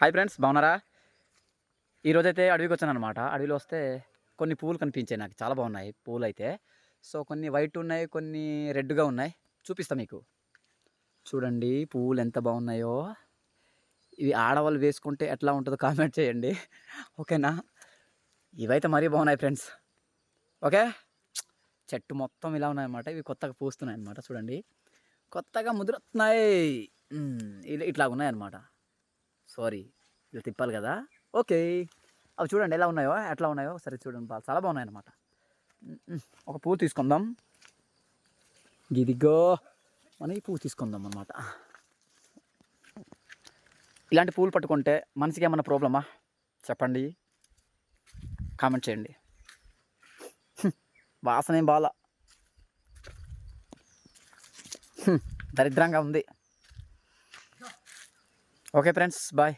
Hi friends బాగున్నారా? ఈరోజైతే అడవికి వచ్చాను అనమాట అడవిలో వస్తే కొన్ని పూలు కనిపించాయి నాకు చాలా బాగున్నాయి పూలు అయితే. సో కొన్ని వైట్ ఉన్నాయి కొన్ని రెడ్గా ఉన్నాయి. చూపిస్తా మీకు. చూడండి పువ్వులు ఎంత బాగున్నాయో. ఇవి ఆడవాళ్ళు వేసుకుంటే ఎట్లా ఉంటుందో కామెంట్ చేయండి. ఓకేనా? ఇవైతే మరీ బాగున్నాయి ఫ్రెండ్స్. ఓకే? చెట్టు మొత్తం ఇలా ఉన్నాయన్నమాట. ఇవి కొత్తగా పూస్తున్నాయి అన్నమాట చూడండి. కొత్తగా ముదురుతున్నాయి. ఇలా ఇట్లా ఉన్నాయన్నమాట. సారీ ఇలా తిప్పాలి కదా. ఓకే. అవి చూడండి ఎలా ఉన్నాయో ఎట్లా ఉన్నాయో సరే చూడండి బాగా చాలా బాగున్నాయి అనమాట ఒక పువ్వు తీసుకుందాం. ఇదిగో. మనం ఈ పువ్వు తీసుకుందాం అనమాట ఇలాంటి పూలు పట్టుకుంటే మనసుకి ఏమన్నా ప్రాబ్లమా? చెప్పండి. కామెంట్ చేయండి. వాసన ఏం బాగా దరిద్రంగా ఉంది. Okay friends bye.